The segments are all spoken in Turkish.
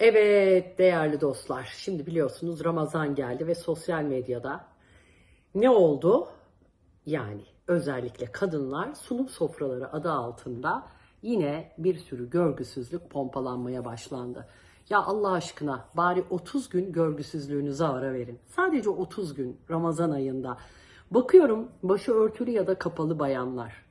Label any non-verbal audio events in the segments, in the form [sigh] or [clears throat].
Evet değerli dostlar, şimdi biliyorsunuz Ramazan geldi ve sosyal medyada ne oldu? Yani özellikle kadınlar sunum sofraları adı altında yine bir sürü görgüsüzlük pompalanmaya başlandı. Ya Allah aşkına bari 30 gün görgüsüzlüğünüze ara verin. Sadece 30 gün Ramazan ayında. Bakıyorum başı örtülü ya da kapalı bayanlar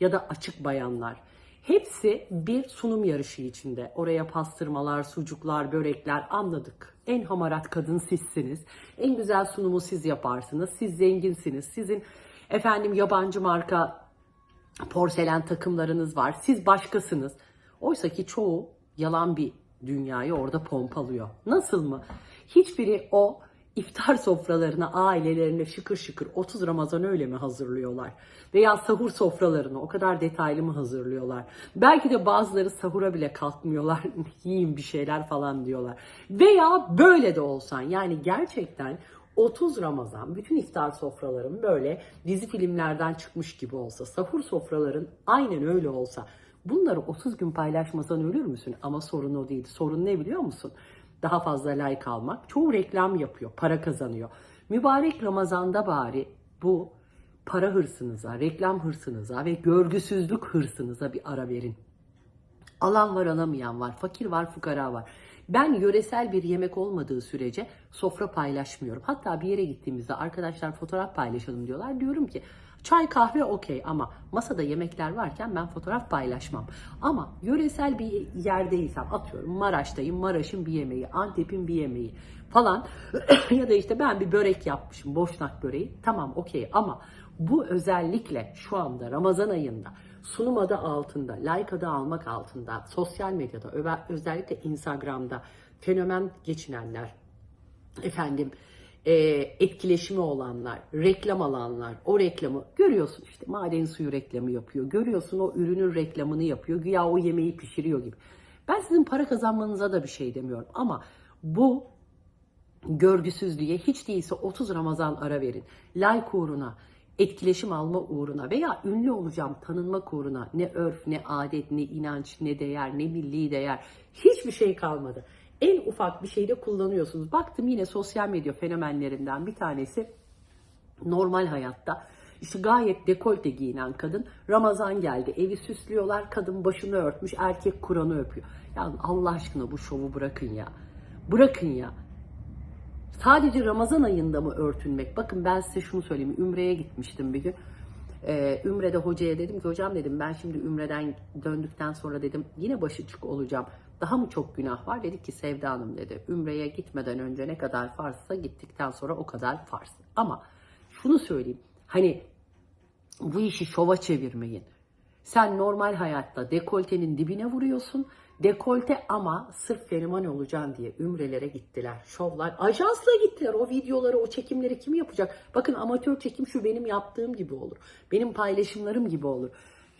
ya da açık bayanlar. Hepsi bir sunum yarışı içinde. Oraya pastırmalar, sucuklar, börekler anladık. En hamarat kadın sizsiniz. En güzel sunumu siz yaparsınız. Siz zenginsiniz. Sizin efendim yabancı marka porselen takımlarınız var. Siz başkasınız. Oysa ki çoğu yalan bir dünyayı orada pompalıyor. Nasıl mı? Hiçbiri o iftar sofralarına ailelerine şıkır şıkır 30 Ramazan öyle mi hazırlıyorlar? Veya sahur sofralarını o kadar detaylı mı hazırlıyorlar? Belki de bazıları sahura bile kalkmıyorlar. [laughs] Yiyin bir şeyler falan diyorlar. Veya böyle de olsan yani gerçekten 30 Ramazan bütün iftar sofraların böyle dizi filmlerden çıkmış gibi olsa, sahur sofraların aynen öyle olsa bunları 30 gün paylaşmasan ölür müsün? Ama sorun o değil. Sorun ne biliyor musun? Daha fazla like almak. Çoğu reklam yapıyor, para kazanıyor. Mübarek Ramazan'da bari bu para hırsınıza, reklam hırsınıza ve görgüsüzlük hırsınıza bir ara verin. Alan var alamayan var, fakir var fukara var. Ben yöresel bir yemek olmadığı sürece sofra paylaşmıyorum. Hatta bir yere gittiğimizde arkadaşlar fotoğraf paylaşalım diyorlar. Diyorum ki çay kahve okey ama masada yemekler varken ben fotoğraf paylaşmam. Ama yöresel bir yerdeysem atıyorum Maraş'tayım Maraş'ın bir yemeği, Antep'in bir yemeği falan [clears throat] ya da işte ben bir börek yapmışım boşnak böreği tamam okey ama bu özellikle şu anda Ramazan ayında sunum adı altında, like adı almak altında, sosyal medyada, özellikle Instagram'da fenomen geçinenler, efendim e, etkileşimi olanlar, reklam alanlar, o reklamı görüyorsun işte maden suyu reklamı yapıyor, görüyorsun o ürünün reklamını yapıyor, güya o yemeği pişiriyor gibi. Ben sizin para kazanmanıza da bir şey demiyorum ama bu görgüsüzlüğe hiç değilse 30 Ramazan ara verin. Like uğruna, etkileşim alma uğruna veya ünlü olacağım tanınmak uğruna ne örf, ne adet, ne inanç, ne değer, ne milli değer hiçbir şey kalmadı. En ufak bir şeyde kullanıyorsunuz. Baktım yine sosyal medya fenomenlerinden bir tanesi normal hayatta işte gayet dekolte giyinen kadın Ramazan geldi evi süslüyorlar kadın başını örtmüş erkek Kur'an'ı öpüyor. Ya Allah aşkına bu şovu bırakın ya. Bırakın ya. Sadece Ramazan ayında mı örtünmek? Bakın ben size şunu söyleyeyim. Ümre'ye gitmiştim bir gün. Ee, Ümre'de hocaya dedim ki hocam dedim ben şimdi Ümre'den döndükten sonra dedim yine başıcık olacağım. Daha mı çok günah var? Dedi ki Sevda Hanım dedi. Ümre'ye gitmeden önce ne kadar farzsa gittikten sonra o kadar farz. Ama şunu söyleyeyim. Hani bu işi şova çevirmeyin. Sen normal hayatta dekoltenin dibine vuruyorsun. Dekolte ama sırf fenomen olacaksın diye ümrelere gittiler. Şovlar. Ajansla gittiler. O videoları, o çekimleri kim yapacak? Bakın amatör çekim şu benim yaptığım gibi olur. Benim paylaşımlarım gibi olur.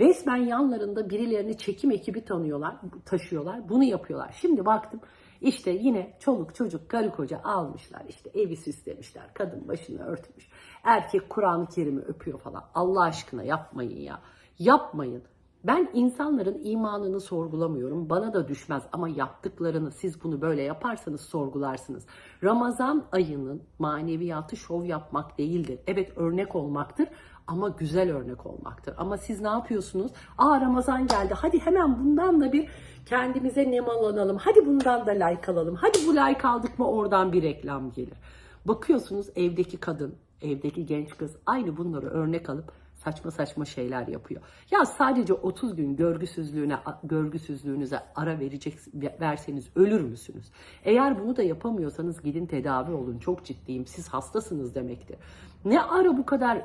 Resmen yanlarında birilerini çekim ekibi tanıyorlar, taşıyorlar. Bunu yapıyorlar. Şimdi baktım işte yine çoluk çocuk karı koca almışlar işte evi süslemişler. Kadın başını örtmüş. Erkek Kur'an-ı Kerim'i öpüyor falan. Allah aşkına yapmayın ya. Yapmayın. Ben insanların imanını sorgulamıyorum. Bana da düşmez ama yaptıklarını siz bunu böyle yaparsanız sorgularsınız. Ramazan ayının maneviyatı şov yapmak değildir. Evet örnek olmaktır ama güzel örnek olmaktır. Ama siz ne yapıyorsunuz? Aa Ramazan geldi. Hadi hemen bundan da bir kendimize nemalanalım. Hadi bundan da like alalım. Hadi bu like aldık mı oradan bir reklam gelir. Bakıyorsunuz evdeki kadın, evdeki genç kız aynı bunları örnek alıp saçma saçma şeyler yapıyor. Ya sadece 30 gün görgüsüzlüğüne görgüsüzlüğünüze ara verecek verseniz ölür müsünüz? Eğer bunu da yapamıyorsanız gidin tedavi olun. Çok ciddiyim. Siz hastasınız demektir. Ne ara bu kadar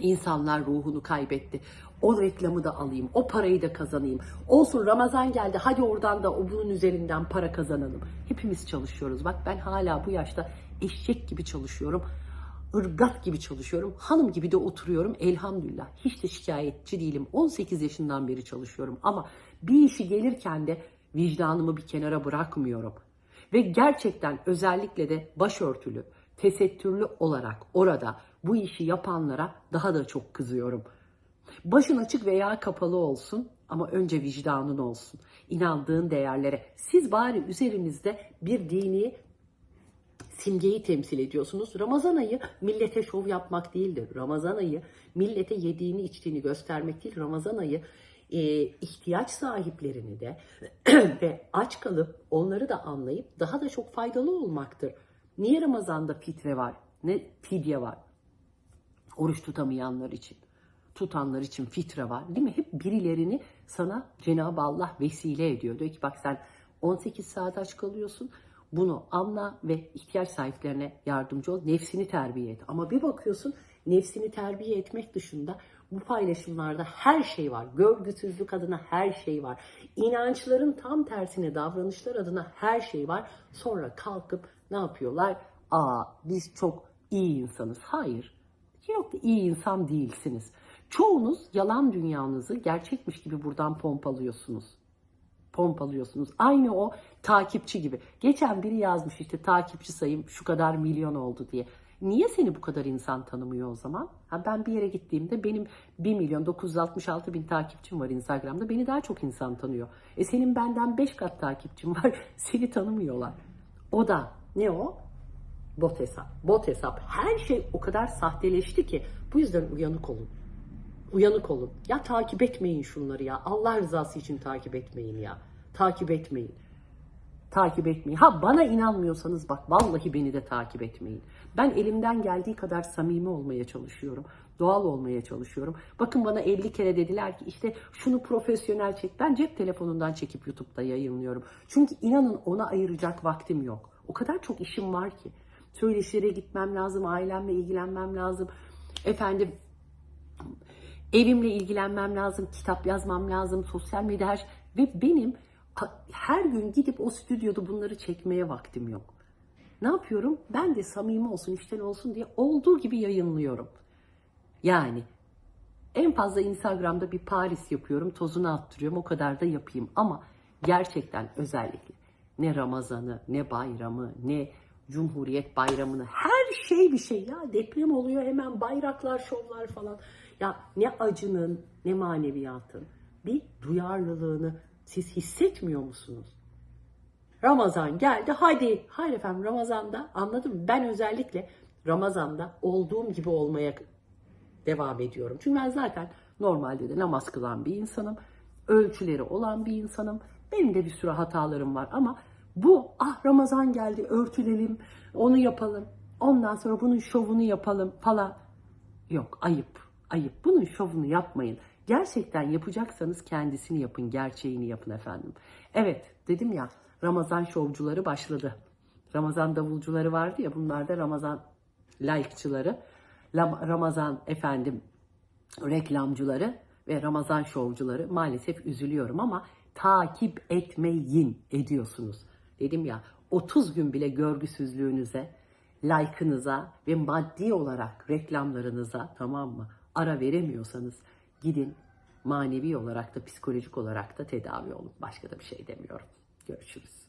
İnsanlar ruhunu kaybetti. O reklamı da alayım, o parayı da kazanayım. Olsun Ramazan geldi, hadi oradan da bunun üzerinden para kazanalım. Hepimiz çalışıyoruz. Bak ben hala bu yaşta eşek gibi çalışıyorum. ırgat gibi çalışıyorum. Hanım gibi de oturuyorum. Elhamdülillah. Hiç de şikayetçi değilim. 18 yaşından beri çalışıyorum. Ama bir işi gelirken de vicdanımı bir kenara bırakmıyorum. Ve gerçekten özellikle de başörtülü, tesettürlü olarak orada bu işi yapanlara daha da çok kızıyorum. Başın açık veya kapalı olsun ama önce vicdanın olsun. inandığın değerlere. Siz bari üzerinizde bir dini simgeyi temsil ediyorsunuz. Ramazan ayı millete şov yapmak değildir. Ramazan ayı millete yediğini içtiğini göstermek değil. Ramazan ayı e, ihtiyaç sahiplerini de [clears throat] ve aç kalıp onları da anlayıp daha da çok faydalı olmaktır. Niye Ramazan'da fitre var? Ne fidye var? Oruç tutamayanlar için, tutanlar için fitre var. Değil mi? Hep birilerini sana Cenab-ı Allah vesile ediyor. Diyor ki bak sen 18 saat aç kalıyorsun. Bunu anla ve ihtiyaç sahiplerine yardımcı ol. Nefsini terbiye et. Ama bir bakıyorsun nefsini terbiye etmek dışında bu paylaşımlarda her şey var. Görgüsüzlük adına her şey var. İnançların tam tersine davranışlar adına her şey var. Sonra kalkıp ne yapıyorlar? Aa biz çok iyi insanız. Hayır. Yok iyi insan değilsiniz. Çoğunuz yalan dünyanızı gerçekmiş gibi buradan pompalıyorsunuz. Pompalıyorsunuz. Aynı o takipçi gibi. Geçen biri yazmış işte takipçi sayım şu kadar milyon oldu diye. Niye seni bu kadar insan tanımıyor o zaman? Ha ben bir yere gittiğimde benim 1 milyon 966 bin takipçim var Instagram'da. Beni daha çok insan tanıyor. E senin benden 5 kat takipçim var. [laughs] Seni tanımıyorlar. O da ne o? Bot hesap. Bot hesap. Her şey o kadar sahteleşti ki bu yüzden uyanık olun. Uyanık olun. Ya takip etmeyin şunları ya. Allah rızası için takip etmeyin ya. Takip etmeyin. Takip etmeyin. Ha bana inanmıyorsanız bak vallahi beni de takip etmeyin. Ben elimden geldiği kadar samimi olmaya çalışıyorum. Doğal olmaya çalışıyorum. Bakın bana 50 kere dediler ki işte şunu profesyonel çek. Ben cep telefonundan çekip YouTube'da yayınlıyorum. Çünkü inanın ona ayıracak vaktim yok. O kadar çok işim var ki. Söyleşilere gitmem lazım, ailemle ilgilenmem lazım. Efendim evimle ilgilenmem lazım, kitap yazmam lazım, sosyal medya her şey. Ve benim her gün gidip o stüdyoda bunları çekmeye vaktim yok. Ne yapıyorum? Ben de samimi olsun, işten olsun diye olduğu gibi yayınlıyorum. Yani en fazla Instagram'da bir Paris yapıyorum, tozunu attırıyorum, o kadar da yapayım. Ama gerçekten özellikle ne Ramazan'ı, ne bayramı, ne Cumhuriyet bayramını, her şey bir şey ya. Deprem oluyor hemen bayraklar, şovlar falan. Ya ne acının, ne maneviyatın bir duyarlılığını siz hissetmiyor musunuz? Ramazan geldi. Hadi, hayır efendim Ramazan'da anladım? Ben özellikle Ramazan'da olduğum gibi olmaya devam ediyorum. Çünkü ben zaten normalde de namaz kılan bir insanım. Ölçüleri olan bir insanım. Benim de bir sürü hatalarım var ama bu ah Ramazan geldi örtülelim, onu yapalım. Ondan sonra bunun şovunu yapalım falan. Yok ayıp, ayıp. Bunun şovunu yapmayın. Gerçekten yapacaksanız kendisini yapın, gerçeğini yapın efendim. Evet dedim ya Ramazan şovcuları başladı. Ramazan davulcuları vardı ya bunlar da Ramazan like'çıları. Ramazan efendim reklamcıları ve Ramazan şovcuları maalesef üzülüyorum ama takip etmeyin ediyorsunuz. Dedim ya 30 gün bile görgüsüzlüğünüze, like'ınıza ve maddi olarak reklamlarınıza tamam mı ara veremiyorsanız gidin manevi olarak da psikolojik olarak da tedavi olun. Başka da bir şey demiyorum. Görüşürüz.